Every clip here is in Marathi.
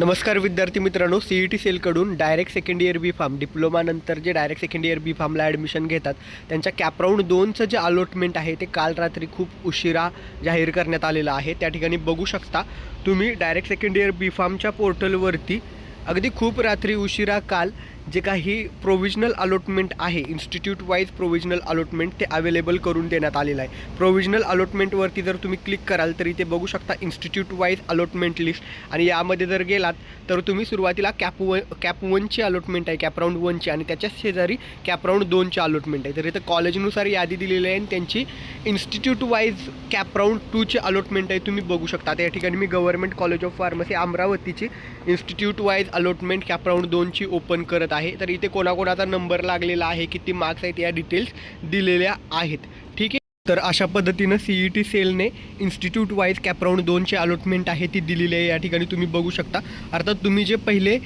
नमस्कार विद्यार्थी मित्रांनो C E T सेलकडून direct second year B pharm डिप्लोमानंतर जे डायरेक्ट सेकंड इयर बी फार्मला ॲडमिशन घेतात त्यांच्या कॅपराऊंड दोनचं जे अलॉटमेंट आहे ते काल रात्री खूप उशिरा जाहीर करण्यात आलेलं आहे. त्या ठिकाणी बघू शकता तुम्ही डायरेक्ट सेकंड इयर बी फार्मच्या पोर्टलवरती अगदी खूप रात्री उशिरा काल जे काही प्रोव्हिजनल अलॉटमेंट आहे इन्स्टिट्यूट वाईज प्रोव्हिजनल अलॉटमेंट ते अवेलेबल करून देण्यात आलेलं आहे. प्रोव्हिजनल अलॉटमेंटवरती जर तुम्ही क्लिक कराल तर इथे बघू शकता इन्स्टिट्यूट वाईज अलॉटमेंट लिस्ट आणि यामध्ये जर गेलात तर तुम्ही सुरुवातीला कॅप व कॅप वनची अलॉटमेंट आहे कॅप राऊंड वनची आणि त्याच्या शेजारी कॅप राऊंड दोनची अलॉटमेंट आहे. तर इथं कॉलेजनुसार यादी दिलेली आहे आणि त्यांची इन्स्टिट्यूट वाईज कॅप राऊंड टूची अलॉटमेंट आहे तुम्ही बघू शकता. त्या ठिकाणी मी गव्हर्नमेंट कॉलेज ऑफ फार्मसी अमरावतीची institute wise allotment cap round दोनची ओपन करत आहे. तर इथे कोणाकोणाचा नंबर लागलेला आहे किती मार्क्स आहेत या डिटेल्स दिलेल्या आहेत. ठीक आहे? तर अशा पद्धतीनं सी ई टी सेलने इन्स्टिट्यूट वाईज कॅपराऊंड दोनचे अलॉटमेंट आहे ती दिलेली आहे. या ठिकाणी तुम्ही बघू शकता. अर्थात तुम्ही जे पहिले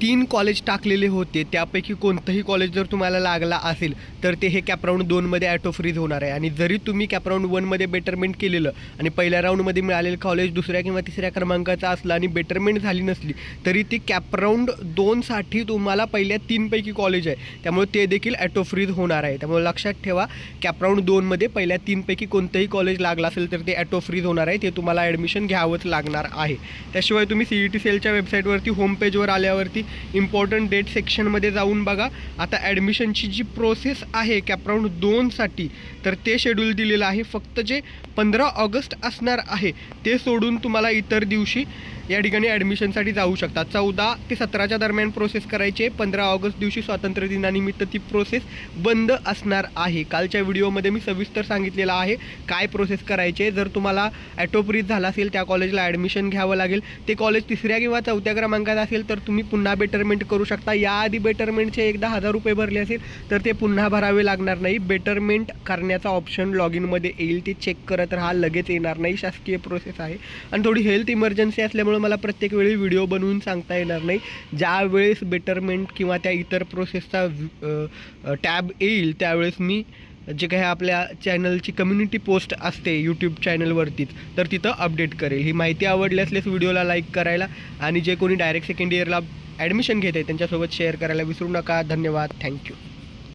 तीन कॉलेज टाकलेले होते. त्यापैकी कोणतंही कॉलेज जर तुम्हाला लागला असेल तर ते हे कॅपराऊंड दोनमध्ये ॲटो फ्रीज होणार आहे. आणि जरी तुम्ही कॅपराऊंड वनमध्ये बेटरमेंट केलेलं आणि पहिल्या राऊंडमध्ये मिळालेलं कॉलेज दुसऱ्या किंवा तिसऱ्या क्रमांकाचा असलं आणि बेटरमेंट झाली नसली तरी ती कॅपराऊंड दोनसाठी तुम्हाला पहिल्या तीनपैकी कॉलेज आहे. त्यामुळे ते देखील ॲटो फ्रीज होणार आहे. त्यामुळे लक्षात ठेवा कॅपराऊंड दोनमध्ये पहिल्या तीनपैकी कोणतंही कॉलेज लागलं असेल तर ते ॲटो फ्रीज होणार आहे. ते तुम्हाला ॲडमिशन घ्यावंच लागणार आहे. त्याशिवाय तुम्ही सी ई टी सेलच्या वेबसाईटवरती होम पेजवर आल्यावरती इम्पॉर्टंट डेट सेक्शनमध्ये जाऊन बघा. आता ॲडमिशनची जी प्रोसेस आहे कॅपराऊंड दोनसाठी तर ते शेड्यूल दिलेलं आहे. फक्त जे पंधरा ऑगस्ट असणार आहे ते सोडून तुम्हाला इतर दिवशी या ठिकाणी ॲडमिशनसाठी जाऊ शकता. चौदा ते सतराच्या दरम्यान प्रोसेस करायची. आहे पंधरा ऑगस्ट दिवशी स्वातंत्र्य दिनानिमित्त ती प्रोसेस बंद असणार आहे. कालच्या व्हिडिओमध्ये मी सविस्तर सांगितलेलं आहे काय प्रोसेस करायची. आहे जर तुम्हाला ॲटोप्रीत झाला असेल त्या कॉलेजला ॲडमिशन घ्यावं लागेल. ते कॉलेज तिसऱ्या किंवा चौथ्या क्रमांकात असेल तर तुम्ही पुन्हा बेटरमेंट करू शकता. याआधी बेटरमेंटचे एकदा हजार रुपये भरले असेल तर ते पुन्हा भरावे लागणार नाही. बेटरमेंट करण्याचा ऑप्शन लॉग इनमध्ये येईल ते चेक करत राहा लगेच येणार नाही. शासकीय प्रोसेस आहे. आणि थोडी हेल्थ इमर्जन्सी असल्यामुळे मला प्रत्येक वेळी व्हिडिओ बनवून सांगता येणार नाही. ज्या वेळेस बेटरमेंट किंवा त्या इतर प्रोसेसचा टॅब येईल त्यावेळेस मी जे काही आपल्या चॅनलची कम्युनिटी पोस्ट असते यूट्यूब चॅनलवरतीच तर तिथं अपडेट करेल. ही माहिती आवडली असल्यास व्हिडिओला लाईक करायला आणि जे कोणी डायरेक्ट सेकंड इयरला ॲडमिशन घेत आहे. त्यांच्यासोबत शेअर करायला विसरू नका. धन्यवाद. थँक्यू.